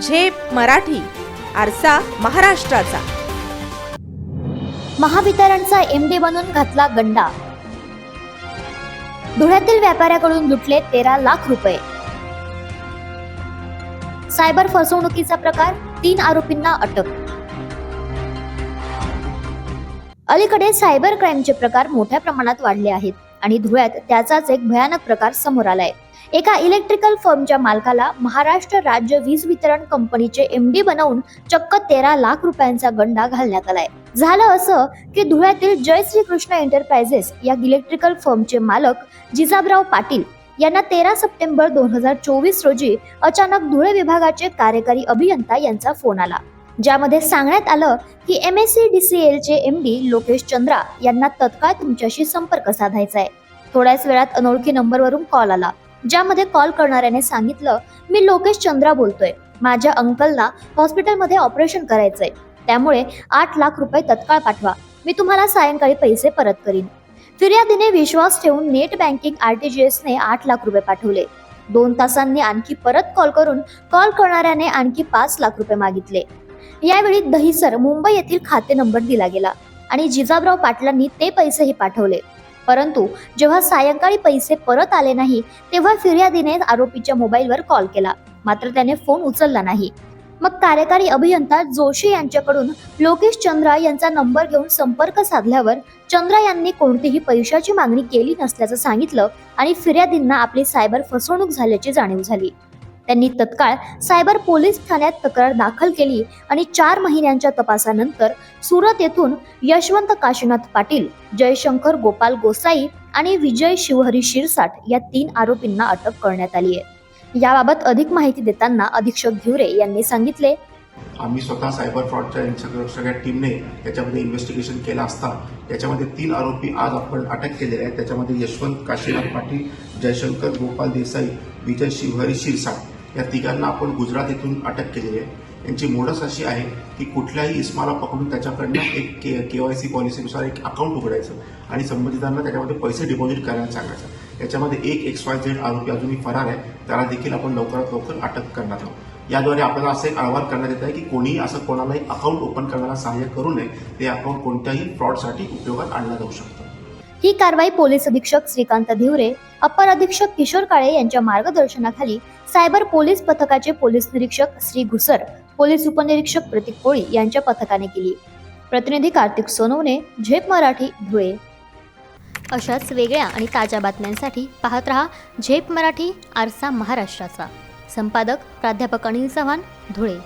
झेप मराठी आरसा महाराष्ट्राचा. महावितरणचा एमडी बनून घातला गंडा. धुळ्यातील व्यापाऱ्याकडून लुटले तेरा लाख रुपये. सायबर फसवणुकीचा प्रकार तीन आरोपींना अटक. अलीकडे सायबर क्राईमचे प्रकार मोठ्या प्रमाणात वाढले आहेत आणि धुळ्यात त्याचाच एक भयानक प्रकार समोर आलाय. एका इलेक्ट्रिकल फर्मच्या मालकाला महाराष्ट्र राज्य वीज वितरण कंपनीचे एम डी बनवून चक्क तेरा लाख रुपयांचा गंडा घालण्यात आलाय. झालं असं की धुळ्यातील जय श्री कृष्ण एंटरप्राइजेस या इलेक्ट्रिकल फर्मचे मालक जिजाबराव पाटील यांना तेरा सप्टेंबर दोन हजार चोवीस रोजी अचानक धुळे विभागाचे कार्यकारी अभियंता यांचा फोन आला. ज्यामध्ये सांगण्यात आलं की M S C D C एलचे एम डी लोकेश चंद्रा यांना तत्काळ तुमच्याशी संपर्क साधायचा आहे थोड्याच वेळात अनोळखी नंबरवरून कॉल आला. ज्यामध्ये कॉल करणाऱ्याने सांगितलं मी लोकेश चंद्रा बोलतोय. माझ्या अंकलला हॉस्पिटलमध्ये ऑपरेशन करायचंय. त्यामुळे आठ लाख रुपये तत्काळ पाठवा. मी तुम्हाला सायंकाळी पैसे परत करीन. फिर्यादीने विश्वास ठेवून नेट बँकिंग आरटीजीएसने आठ लाख रुपये पाठवले. दोन तासांनी आणखी परत कॉल करून कॉल करणाऱ्याने आणखी पाच लाख रुपये मागितले. यावेळी दहिसर मुंबई येथील खाते नंबर दिला गेला आणि जिजाबराव पाटलांनी ते पैसेही पाठवले. परंतु जेव्हा सायंकाळी पैसे परत आले नाही तेव्हा फिर्यादीने आरोपीच्या मोबाईलवर कॉल केला. मात्र त्याने फोन उचलला नाही. मग कार्यकारी अभियंता जोशी यांच्याकडून लोकेश चंद्रा यांचा नंबर घेऊन संपर्क साधल्यावर चंद्रा यांनी कोणतीही पैशाची मागणी केली नसल्याचं सांगितलं आणि फिर्यादींना आपली सायबर फसवणूक झाल्याची जाणीव झाली. त्यांनी तत्काळ सायबर पोलीस ठाण्यात तक्रार दाखल केली आणि चार महिन्यांच्या तपासानंतर सुरत येथून यशवंत काशीनाथ पाटील जयशंकर गोपाल गोसाई आणि विजय शिवहरी शिरसाट या तीन आरोपींना अटक करण्यात आली आहे. याबाबत अधिक माहिती देताना अधीक्षक घिवरे यांनी सांगितले. आम्ही स्वतः सायबर फ्रॉडच्या सगळ्या सगळ्या टीमने त्याच्यामध्ये इन्व्हेस्टिगेशन केलं असता त्याच्यामध्ये तीन आरोपी आज आपण अटक केलेले आहेत. त्याच्यामध्ये यशवंत काशीनाथ पाटील जयशंकर गोपाल देसाई विजय शिवहरी शिरसाट या तिघांना आपण गुजरात येथून अटक केलेली आहे. यांची मोडस अशी आहे की कुठल्याही इस्माला पकडून त्याच्याकडनं एक के के वाय सी पॉलिसीनुसार एक अकाउंट उघडायचं आणि संबंधितांना त्याच्यामध्ये पैसे डिपॉझिट करायला सांगायचं. याच्यामध्ये एक एक्स वाय झेड आरोपी अजूनही फरार आहे. त्याला देखील आपण लवकरात लवकर अटक करणार आहोत. याद्वारे आपल्याला असं एक अहवाल करण्यात येत आहे की कोणीही असं कोणालाही अकाउंट ओपन करण्याला सहाय्य करू नये. ते अकाउंट कोणत्याही फ्रॉडसाठी उपयोगात आणलं जाऊ शकतं. ही कारवाई पोलीस अधीक्षक श्रीकांत धिवरे अप्पर अधीक्षक किशोर काळे यांच्या मार्गदर्शनाखाली सायबर पोलीस पथकाचे पोलीस निरीक्षक श्री घुसर पोलीस उपनिरीक्षक प्रतीक कोळी यांच्या पथकाने केली. प्रतिनिधी कार्तिक सोनवणे झेप मराठी धुळे. अशाच वेगळ्या आणि ताज्या बातम्यांसाठी पाहत रहा झेप मराठी आरसा महाराष्ट्राचा. संपादक प्राध्यापक अनिल चव्हाण धुळे.